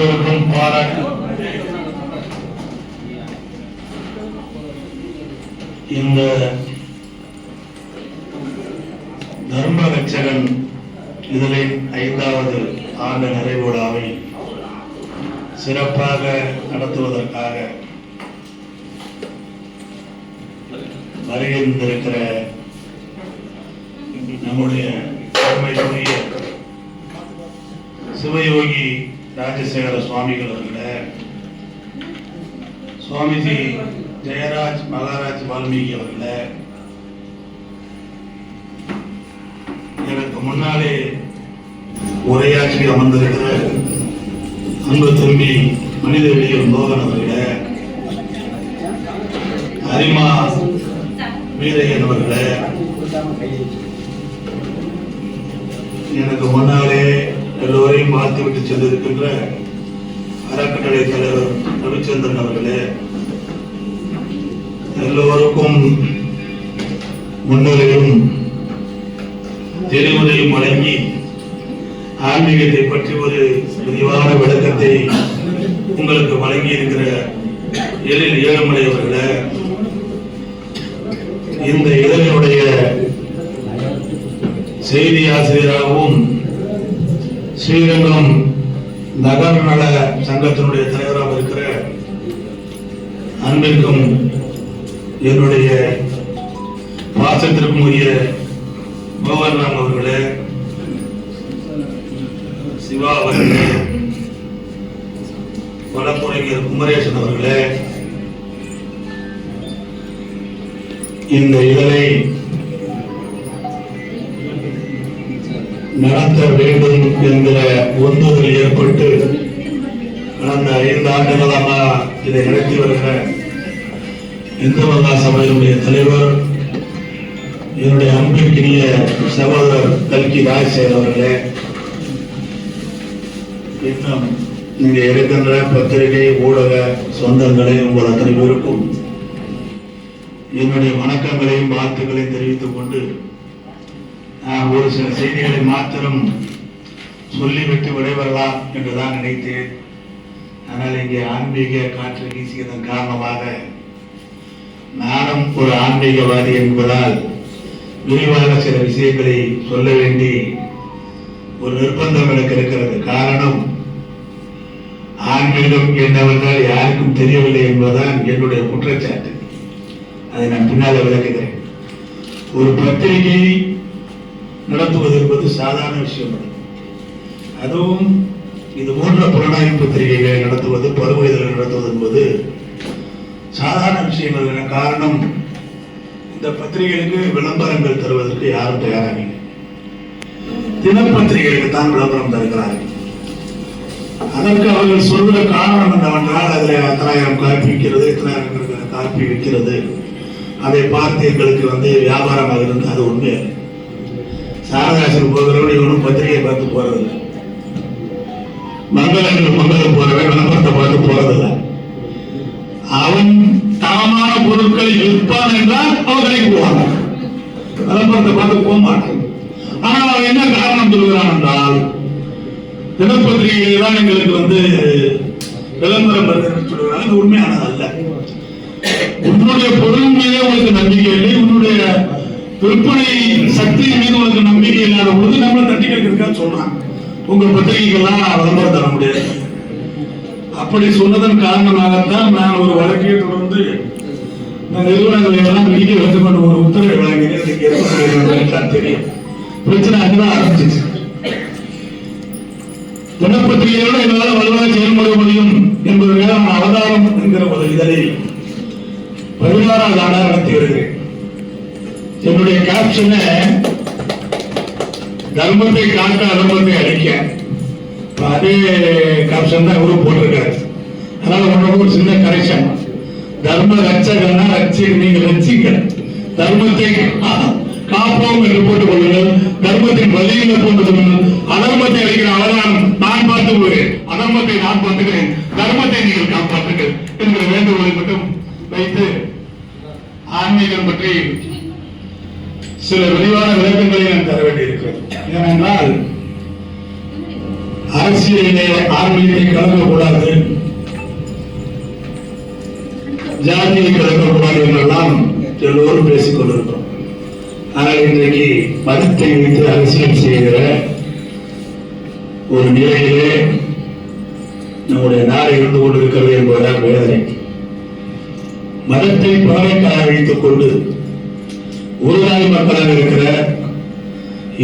எல்லோருக்கும் பாராட்டு. இந்த தர்ம ரட்சகன் இதழின் ஐந்தாவது ஆண்டு நிறைவு சிறப்பாக நடத்துவதற்காக வருகின்றிருக்கிற நம்முடைய பெருமைக்குரிய சிவயோகி ராஜசேகர சுவாமிகள் அவர்களே. சுவாமிஜி ஜெயராஜ் மகாராஜ் வால்மீகி அவர்களே. எனக்கு முன்னாலே உரையாற்றி அமர்ந்திருக்கிற அன்பு தம்பி மனிதவெளியில் மோகன் அவர்களே. அரிமா வீரையன் அவர்களே. எனக்கு முன்னாலே எல்லோரையும் பார்த்துவிட்டு சென்றிருக்கின்ற அறக்கட்டளை தலைவர் ரவிச்சந்திரன் அவர்களே எல்லோருக்கும் முன்னுரையும் தெளிவுரையும் வழங்கி ஆன்மீகத்தை பற்றி ஒரு விரிவான விளக்கத்தை உங்களுக்கு வழங்கி இருக்கிற எழில் ஏழுமலை அவர்களே இந்த இதழினுடைய செய்தி ஆசிரியராகவும் ஸ்ரீரங்கம் நகர் நல சங்கத்தினுடைய தலைவராக இருக்கிற அன்பிற்கும் என்னுடைய பாசத்திற்கும் உரிய மோகன்ராம் அவர்களே சிவா அவர்களே வழக்குரைஞர் குமரேசன் அவர்களே இந்த இதழை நடத்த வேண்டும் என்கிற உந்துதல் ஏற்பட்டு கடந்த ஐந்து ஆண்டுகளாக இதை நடத்தி வருகிற இந்து மகா சபையினுடைய தலைவர் என்னுடைய அன்பிற்கினிய சகோதரர் கல்கி ராஜசேகர் அவர்களே இன்னும் இங்கே இருக்கின்ற பத்திரிகை ஊடக சொந்தங்களை உங்கள் அத்தனை பேருக்கும் என்னுடைய வணக்கங்களையும் வாழ்த்துக்களையும் தெரிவித்துக் கொண்டு ஒரு சில செய்திகளை மாத்திரம் சொல்லிவிட்டு விடைபெறலாம் என்றுதான் நினைத்தேன். ஆனால் இங்கே ஆன்மீக காற்று வீசியதன் காரணமாக நானும் ஒரு ஆன்மீகவாதி என்பதால் விரிவாக சில விஷயங்களை சொல்ல வேண்டி ஒரு நிர்பந்தம் எனக்கு இருக்கிறது. காரணம் ஆன்மீகம் என்னவென்றால் யாருக்கும் தெரியவில்லை என்பதுதான் என்னுடைய குற்றச்சாட்டு. அதை நான் பின்னால் விளக்குகிறேன். ஒரு பத்திரிகை நடத்துவது என்பது சாதாரண விஷயம் அல்ல. அதுவும் இது போன்ற புலனாய்வு பத்திரிகைகளை நடத்துவது பருவதல் நடத்துவது என்பது சாதாரண விஷயங்கள் அல்ல. காரணம் இந்த பத்திரிகைகளுக்கு விளம்பரங்கள் தருவதற்கு யாரும் தயாராக இல்லை தினப்பத்திரிகைகளுக்கு தான் விளம்பரம் தருகிறார்கள் அதற்கு அவர்கள் சொல்கிற காரணம் என்னவென்றால் அதில் எத்தனாயிரம் காப்பி விற்கிறது எத்தனாயிரம் காப்பி விற்கிறது அதை பார்த்து எங்களுக்கு வந்து வியாபாரமாக இருந்து அது உண்மை சாரதாசன் போகிறவன் இவனும் பத்திரிகை பார்த்து போறதில்லை மங்களங்கள் மங்களம் போறவன் விளம்பரத்தை பார்த்து போறதில்லை அவன் தரமான பொருட்களை விற்பான் என்றால் அவன் கடைக்கு போவாங்க விளம்பரத்தை பார்த்து போக மாட்டான். ஆனால் அவன் என்ன காரணம் சொல்கிறான் என்றால் தினப்பத்திரிகைகள் தான் எங்களுக்கு வந்து விளம்பரம் வருதுன்னு சொல்கிறாங்க. அது உண்மையானது அல்ல. உன்னுடைய பொருள் மீதே உங்களுக்கு நம்பிக்கை இல்லை உன்னுடைய விற்பனை சக்தியின் மீது உனக்கு நம்பிக்கை இல்லாத பொழுது நம்மள தட்டி கேட்கிறதுக்காக சொல்றான் உங்க பத்திரிகைகள்லாம் விளம்பரம் தர முடியாது. அப்படி சொன்னதன் காரணமாகத்தான் நான் ஒரு வழக்கையை தொடர்ந்து நிறுவனங்களை எல்லாம் வெளியே வைத்துக் கொண்டு ஒரு உத்தரவை வழங்கினேன். தெரியும். பிரச்சனை அங்கதான் ஆரம்பிச்சிச்சு. தினப்பத்திரிகையோட என்னால் வலுவாக செயல்பட முடியும் என்பதற்காக நான் அவதாரம் என்கிற ஒரு இதழை பதினாறாவது ஆண்டாக நடத்தி வருகிறேன் என்னுடைய கேப்ஷனை தர்மத்தை காட்ட அதர்மத்தை அழிக்க அதே கேப்ஷன் தான் இவரும் போட்டிருக்காரு. அதனால உன்னோட ஒரு சின்ன கரெக்ஷன் தர்ம ரட்சகன்னா ரட்சி நீங்கள் ரட்சிக்க தர்மத்தை கா- காப்போம் என்று போட்டுக் கொள்ளுங்கள். தர்மத்தின் வழியில் போட்டுக் கொள்ளுங்கள். அதர்மத்தை அழிக்கிற அவதானம் நான் பார்த்து கொள்கிறேன். அதர்மத்தை நான் பார்த்துக்கிறேன். தர்மத்தை நீங்கள் காப்பாற்றுங்கள் என்கிற வேண்டுகோளை மட்டும் வைத்து ஆன்மீகம் பற்றி சில விரிவான விளக்கங்களை நான் தர வேண்டியிருக்கிறது. ஏனென்றால் அரசியலிலே ஆன்மீகத்தை கலக்கக்கூடாது ஜாதியை கலக்கக்கூடாது என்றெல்லாம் எல்லோரும் பேசிக் கொண்டிருக்கிறோம். ஆனால் இன்றைக்கு மதத்தை வைத்து அரசியல் செய்கிற ஒரு நிலையிலே நம்முடைய நாடு இருந்து கொண்டிருக்கிறது என்பதுதான் வேதனை. மதத்தை பாவைக்காக வைத்துக் கொண்டு உருவாய் மக்களாக இருக்கிற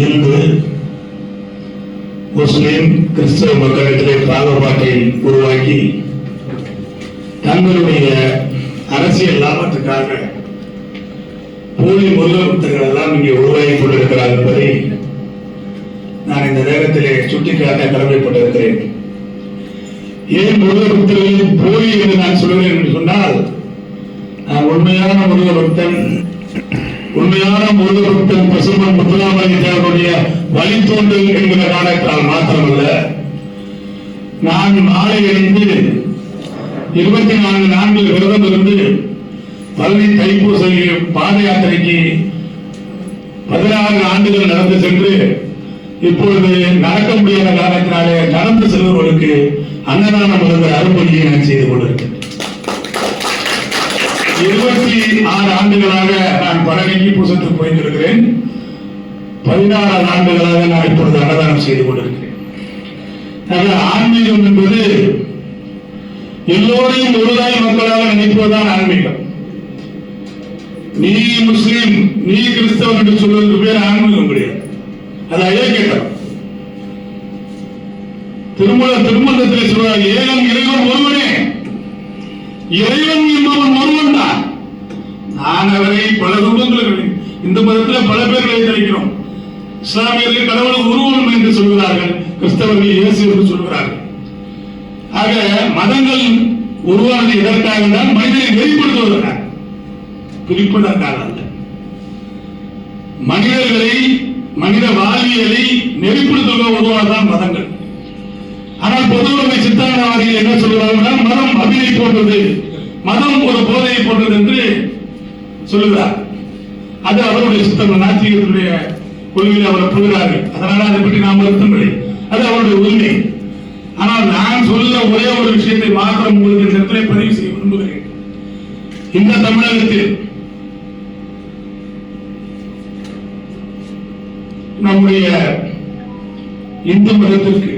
இந்து முஸ்லிம் கிறிஸ்தவ மக்களிடத்திலே பாகுபாட்டை உருவாக்கி தங்களுடைய அரசியல் லாபத்துக்காக போலி முதலமைச்சர்கள் எல்லாம் இங்கே உருவாகி கொண்டிருக்கிறார் என்பதை நான் இந்த நேரத்திலே சுட்டிக்காட்ட கடமைப்பட்டிருக்கிறேன். ஏன் முருகபக்தர்களின் போலி என்று நான் சொல்கிறேன் என்று சொன்னால் நான் உண்மையான முருகபக்தன் உண்மையான முருகபக்தன் பசுமன் முத்துராமலிங்க தேவனுடைய வழித்தோன்றல் என்கிற காரணத்தால் மாத்திரமல்ல நான் மாலை அணிந்து இருபத்தி நான்கு நான்கு விரதம் இருந்து பழனி தைப்பூச பாத யாத்திரைக்கு பதினாறு ஆண்டுகள் நடந்து சென்று இப்பொழுது நடக்க முடியாத காரணத்தினாலே நடந்து செல்வர்களுக்கு அன்னதானம் என்கிற அறுபடியை நான் செய்து கொண்டிருக்கிறேன். ஆறு ஆண்டுகளாக நான் பழனிக்கு பூசத்துக்கு போயிருக்கிறேன் பதினாறு ஆண்டுகளாக நான் இப்பொழுது அன்னதானம் செய்து கொண்டிருக்கிறேன். ஆன்மீகம் என்பது எல்லோரையும் ஒருதாய் மக்களாக நினைப்பதுதான் ஆன்மீகம். நீ முஸ்லீம் நீ கிறிஸ்தவன் என்று சொல்வதற்கு பேர் ஆன்மீகம் கிடையாது. அது அயோக்கியத்தனம் திருமண திருமணத்தில் சொல்றார் ஏகம் இறைவன் ஒருவனே. இறைவன் என்பவன் ஒருவன் தான். ஆனவரை பல ரூபங்களில் இந்த மதத்தில் பல பேர்களை வைத்திருக்கிறோம் இஸ்லாமியர்கள் கடவுள் உருவம் என்று சொல்கிறார்கள். கிறிஸ்தவர்கள் இயேசு என்று சொல்கிறார்கள். ஆக மதங்கள் உருவானது எதற்காக தான் மனிதனை வெளிப்படுத்துவதற்காக. பிரிப்பதற்காக அல்ல. மனிதர்களை மனித வாழ்வியலை நெறிப்படுத்துவதற்காக உருவானதான் மதங்கள். ஆனால் பொதுவுடைமை சித்தாந்தவாதிகள் என்ன சொல்கிறார்கள் மதம் அபினை போன்றது. மதம் ஒரு போதையை போன்றது என்று சொல்லுகிறார். அது அவருடைய சித்தம் நாத்திகத்தினுடைய கொள்கையில் அவர் புகிறாரு அதனால அதை பற்றி நாம் வருத்தமில்லை. அது அவருடைய உரிமை. ஆனால் நான் சொல்ல ஒரே ஒரு விஷயத்தை மாத்திரம் உங்களுக்கு இந்த இடத்துல பதிவு செய்ய விரும்புகிறேன். இந்த தமிழகத்தில் நம்முடைய இந்து மதத்திற்கு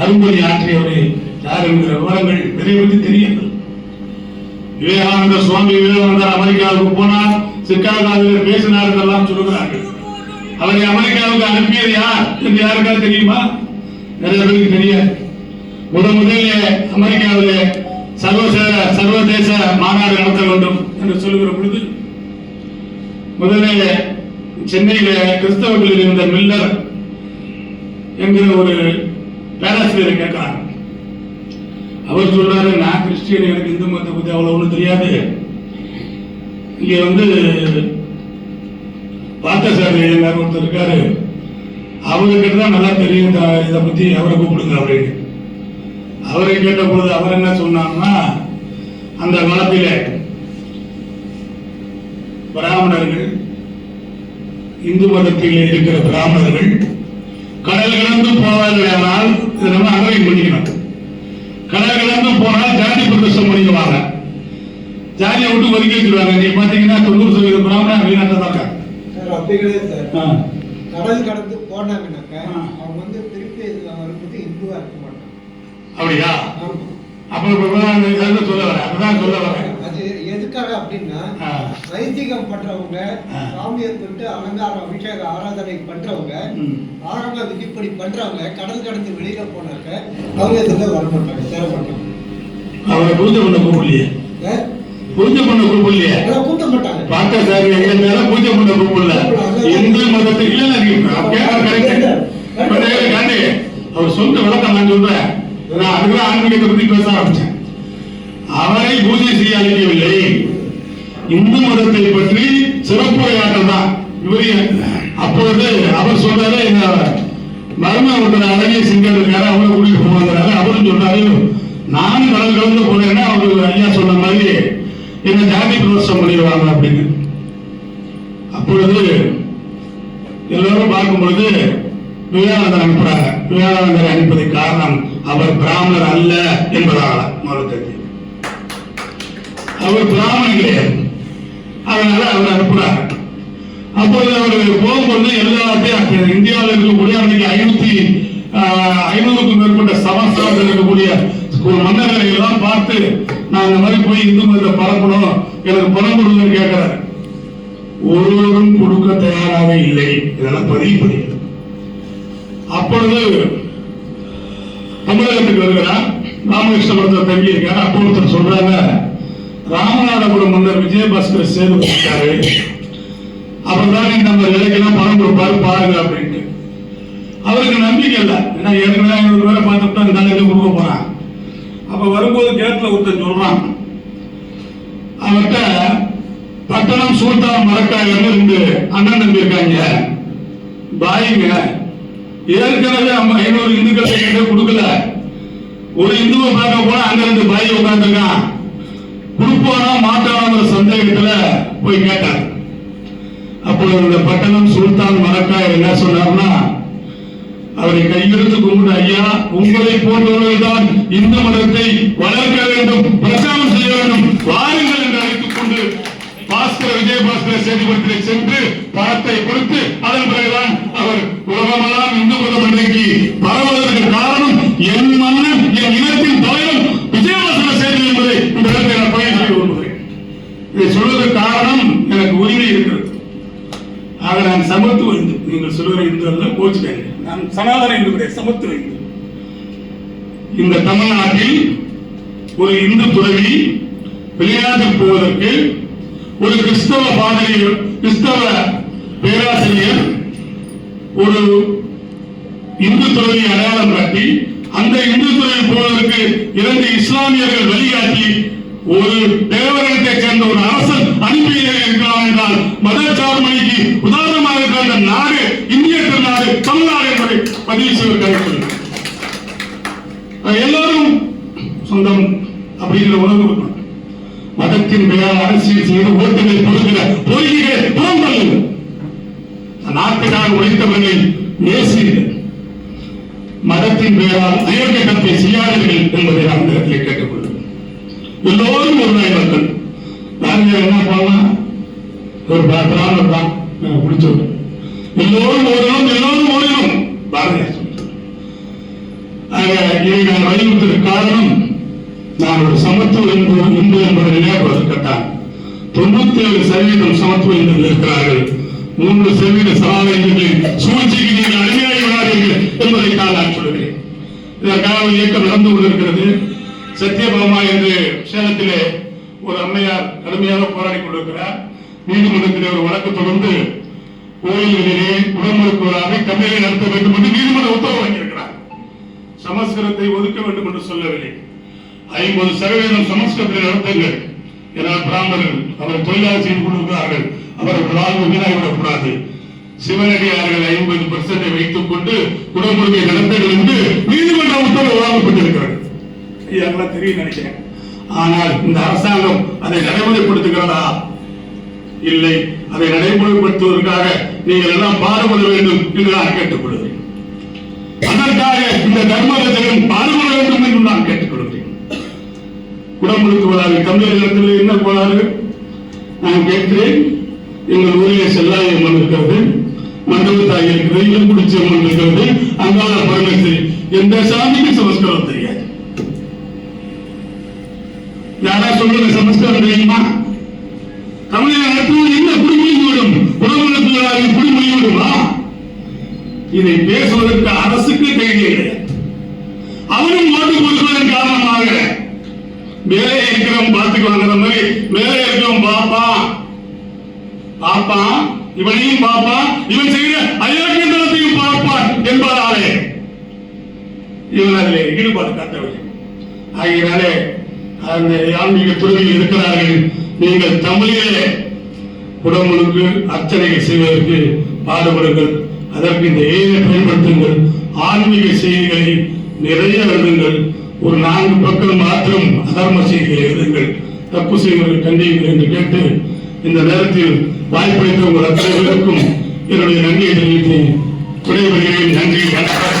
அரும்பணி ஆற்றியவரை யார் என்கிற விவரங்கள் விரைவில் தெரியாது விவேகானந்த சுவாமி விவேகானந்தர் அமெரிக்காவுக்கு போனார். சிக்காகாவில் பேசினார் என்றெல்லாம் சொல்லுகிறார்கள். அவரை அமெரிக்காவுக்கு அனுப்பியது யார் என்று யாருக்காவது தெரியுமா? நிறைய பேருக்கு தெரியாது. முதன் முதலில் அமெரிக்காவில் சர்வசேர சர்வதேச மாநாடு நடத்த வேண்டும் என்று சொல்லுகிற பொழுது முதலில் சென்னையில் கிறிஸ்தவர்களில் இருந்த மில்லர் என்கிற ஒரு பேராசிரியரை கேட்கிறாங்க அவர் சொல்றாரு நான் கிறிஸ்டியன் எனக்கு இந்து மதத்தை பத்தி அவ்வளவு ஒண்ணும் தெரியாது. இங்க வந்து பார்த்தசாரி எல்லாரும் ஒருத்தர் இருக்காரு. அவர்கிட்ட தான் நல்லா தெரியும் இதை பத்தி அவரை கூப்பிடுங்க அப்படின்னு. அவரை கேட்ட பொழுது அவர் என்ன சொன்னாங்கன்னா அந்த காலத்தில் பிராமணர்கள் இந்து மதத்தில் இருக்கிற பிராமணர்கள் கடல் கடந்து போவார்கள் ஆனால் இதை நம்ம அகவை பண்ணிக்கணும். கடந்து போனால் ஜாதி பிரதேசம் பண்ணிக்குவாங்க ஜாதியை விட்டு ஒதுக்கி வச்சிருவாங்க. நீ பாத்தீங்கன்னா தொண்ணூறு சதவீதம் பிராமணன் வெளிநாட்டில். சார் அப்படி கிடையாது சார். கடல் கடந்து போனாங்கன்னாக்க. அவங்க வந்து திருப்பி வரும்போது இந்துவா இருக்க மாட்டாங்க. அப்படியா? அப்ப சொல்ல வரேன். அதுதான் சொல்ல வரேன். எதுக்காக அப்படின்னா. வைதிகம் பண்றவங்க. சாமியை தொட்டு அலங்காரம் அபிஷேக ஆராதனை பண்றவங்க. ஆரம்ப விதிப்படி பண்றவங்க கடல் கடந்து வெளியில போனாக்க அவங்க இதுல வர மாட்டாங்க சேர மாட்டாங்க அவரை பூஜை பண்ண கூப்பிடலையே? பூஜை பண்ண கூப்பிடலையே கூட்ட என்ன ஜாதி பிரதர்சனம் பண்ணிடுவாங்க அப்படின்னு. அப்பொழுது எல்லோரும் பார்க்கும் பொழுது விவேகானந்தர் அனுப்புறாங்க. விவேகானந்தர் அனுப்பதற்கு காரணம் அவர் பிராமணர் அல்ல என்பதால மறுத்தது அவர் பிராமணன் கிடையாது அதனால அவர் அனுப்புறாங்க. அப்பொழுது அவர் போகும்போது எல்லாத்தையும் இந்தியாவில் இருக்கக்கூடிய அன்னைக்கு ஐநூத்தி ஆஹ், ஐநூறுக்கும் மேற்பட்ட சமஸ்தானத்தில் இருக்கக்கூடிய ஒரு மன்னர்களை எல்லாம் பார்த்து அந்த மாதிரி போய் இந்து மதத்தை பரப்பணும். எனக்கு பணம் கொடுங்கன்னு கேட்கிறார். ஒருவரும் கொடுக்க தயாராக இல்லை. இதெல்லாம் பதிவு பண்ணி அப்பொழுது தமிழகத்துக்கு வருகிறார் ராமகிருஷ்ணபுரத்தில் தங்கி இருக்காரு. அப்போ ஒருத்தர் சொல்றாங்க ராமநாதபுரம் மன்னர் விஜயபாஸ்கர் சேர்ந்து போயிட்டாரு அப்புறம் தான் நம்ம வேலைக்கெல்லாம் பணம் கொடுப்பாரு பாருங்க அப்படின்ட்டு. அவருக்கு நம்பிக்கை இல்லை. ஏன்னா ஏற்கனவே ஐநூறு பேரை பார்த்துட்டு அந்த நாளைக்கு கொடுக்க போறான். அப்ப வரும்போது கேட்ல ஒருத்தன் சொல்றான். அவர்கிட்ட பட்டணம் சுல்தான் மரக்காயர்னு ரெண்டு அண்ணன் தம்பி இருக்காங்க. பாய்ங்க ஏற்கனவே நம்ம ஐநூறு இந்துக்களை கிட்ட கொடுக்கல. ஒரு இந்துவை பார்க்க போனா அங்க ரெண்டு பாய் உட்காந்துருக்கான் கொடுப்பானா மாட்டானாங்கிற சந்தேகத்துல போய் கேட்டார் அப்பொழுது இந்த பட்டணம் சுல்தான் மரக்காயர் என்ன சொன்னார்னா அவரை கையெழுத்து கும்பிட்டு ஐயா உங்களை போன்றவர்கள் இந்து மதத்தை வளர்க்க வேண்டும் பிரச்சாரம் செய்ய வேண்டும். வாருங்கள் என்று அழைத்துக் கொண்டு பாஸ்கர் விஜயபாஸ்கர் சேதுபதியை சென்று பணத்தை கொடுத்து அதன் பிறகுதான் அவர் உலகமெல்லாம் இந்து மதம் இன்றைக்கு பரவுவதற்கு காரணம் என் மன்னன் என் இனத்தின் தலைவன் விஜயபாஸ்கர் சேது என்பதை இந்த இடத்தை நான் பயன் செய்து கொள்கிறேன் இதை சொல்வதற்கு காரணம் எனக்கு உரிமை இருக்கிறது. ஆக நான் சமத்துவ இந்து நீங்கள் சொல்வதை இந்து அல்ல கோச்சுக்காங்க நான் சனாதன இந்து கிடையாது சமத்துவ இந்து இந்த தமிழ்நாட்டில் ஒரு இந்து துறவி வெளிநாட்டில் போவதற்கு ஒரு கிறிஸ்தவ பாதிரியர் கிறிஸ்தவ பேராசிரியர் ஒரு இந்து துறவி அடையாளம் காட்டி அந்த இந்து துறவி போவதற்கு இரண்டு இஸ்லாமியர்கள் வழிகாட்டி ஒரு தேவரகத்தை சேர்ந்த ஒரு அரசன் அனுப்பி இருக்கலாம் என்றால் மதச்சார்மணிக்கு உதாரணமாக இருக்கிற அந்த நாடு இந்திய நாடு தமிழ்நாடு என்பதை பதிவு செய்வதற்காக எல்லாரும் சொந்தம் அப்படிங்கிற உணர்வு இருக்கணும் மதத்தின் பெயரால் அரசியல் செய்து ஓட்டுகளை பொறுக்கிற பொய்கிற புறம் தள்ளுங்கள். நாட்டுக்காக உழைத்தவர்களை நேசியுங்கள். மதத்தின் பெயரால் அயோக்கியத்தை செய்யாதீர்கள் என்பதை நான் இந்த இடத்திலே கேட்டுக்கொள்கிறேன் எல்லோரும் ஒரு நாய் மக்கள். நாங்கள் என்ன பண்ணலாம்? ஒரு பிராமணர் தான். பிடிச்சோம் எல்லோரும் ஒரு எல்லோரும் ஓடணும் பாரதியார் சொல்றார். ஆக இதை நான் வலியுறுத்ததுக்கு காரணம் நான் ஒரு சமத்துவம் என்பது உண்டு என்பதை நினைவுவதற்கத்தான் தொண்ணூத்தி ஏழு சதவீதம் சமத்துவம் என்று இருக்கிறார்கள். மூன்று சதவீத சமாத சூழ்ச்சிக்கு நீங்கள் அடிமையாகி விடாதீர்கள் என்பதை நான் சொல்கிறேன் இதற்காக இயக்கம் நடந்து கொண்டிருக்கிறது. சத்தியபாமா என்று சேலத்திலே ஒரு அம்மையார் கடுமையாக போராடி கொண்டிருக்கிறார். நீதிமன்றத்திலே ஒரு வழக்கு தொடர்ந்து கோயில்களிலே உடம்புக்குவராக கம்மியை நடத்த வேண்டும் என்று நீதிமன்ற உத்தரவு வாங்கியிருக்கிறார் சமஸ்கிருதத்தை ஒதுக்க வேண்டும் என்று சொல்லவில்லை. ஐம்பது சதவீதம் சமஸ்கிருதத்தில் நடத்துங்கள். என பிராமணர்கள் அவர் தொழிலாளர் செய்து கொண்டிருக்கிறார்கள். அவர்கள் வாழ்வு வீணாகிவிடக்கூடாது. சிவனடியார்கள் ஐம்பது பர்சன்டை வைத்துக் கொண்டு குடமுழுகை நடத்துங்கள் என்று நீதிமன்ற உத்தரவு வழங்கப்பட்டிருக்கிறது. தெரியும் நினைக்கிறேன். ஆனால் இந்த அரசாங்கம் அதை நடைமுறைப்படுத்துகிறதா? இல்லை. அதை நடைமுறைப்படுத்துவதற்காக நீங்கள் எல்லாம் பாடுபட வேண்டும் என்று நான் கேட்டுக்கொள்கிறேன். அதற்காக இந்த தர்மரசகன் பாடுபட வேண்டும் என்று நான் கேட்டுக்கொள்கிறேன். குடமுழுக்குவதாக தமிழகத்தில் என்ன கோளாறு? நான் கேட்கிறேன் எங்கள் ஊரிலே செல்லாய அம்மன் இருக்கிறது மண்டபத்தாய் இருக்கிறது இளங்குடிச்சி அம்மன் இருக்கிறது அங்காள பரமேஸ்வரி. எந்த சாமிக்கு சமஸ்கிருதம் தெரியாது. யாரா சொல்லுங்க சமஸ்கிருதம் தெரியுமா? தமிழகத்தில் என்ன குடிமொழிவிடும் குடிமொழி விடுமா இதை பேசுவதற்கு அரசுக்கு தைரியம் அவனும் அவரும் ஓட்டு கொடுப்பதன் காரணமாக மேலே இருக்கிறவன் பார்த்துக்குவாங்கிற மாதிரி மேலே இருக்கிறவன் பார்ப்பான் பார்ப்பான் இவனையும் பார்ப்பான் இவன் செய்கிற அயோக்கியத்தனத்தையும் பார்ப்பான் என்பதாலே இவன் அதில் ஈடுபாடு காட்டவில்லை. ஆகியனாலே அந்த ஆன்மீக துறையில் இருக்கிறார்கள். நீங்கள் தமிழிலே உடம்புக்கு அர்ச்சனைகள் செய்வதற்கு பாடுபடுங்கள். அதற்கு இந்த ஏழை பயன்படுத்துங்கள் ஆன்மீக செய்திகளை நிறைய எழுதுங்கள். ஒரு நான்கு பக்கம் மாத்திரம் அதர்ம செய்திகளை எழுதுங்கள். தப்பு செய்வதை கண்டியுங்கள் என்று கேட்டு இந்த நேரத்தில் வாய்ப்பளித்த உங்கள் அத்தனை பேருக்கும் என்னுடைய நன்றியை தெரிவித்து விடைபெறுகிறேன். நன்றி வணக்கம்.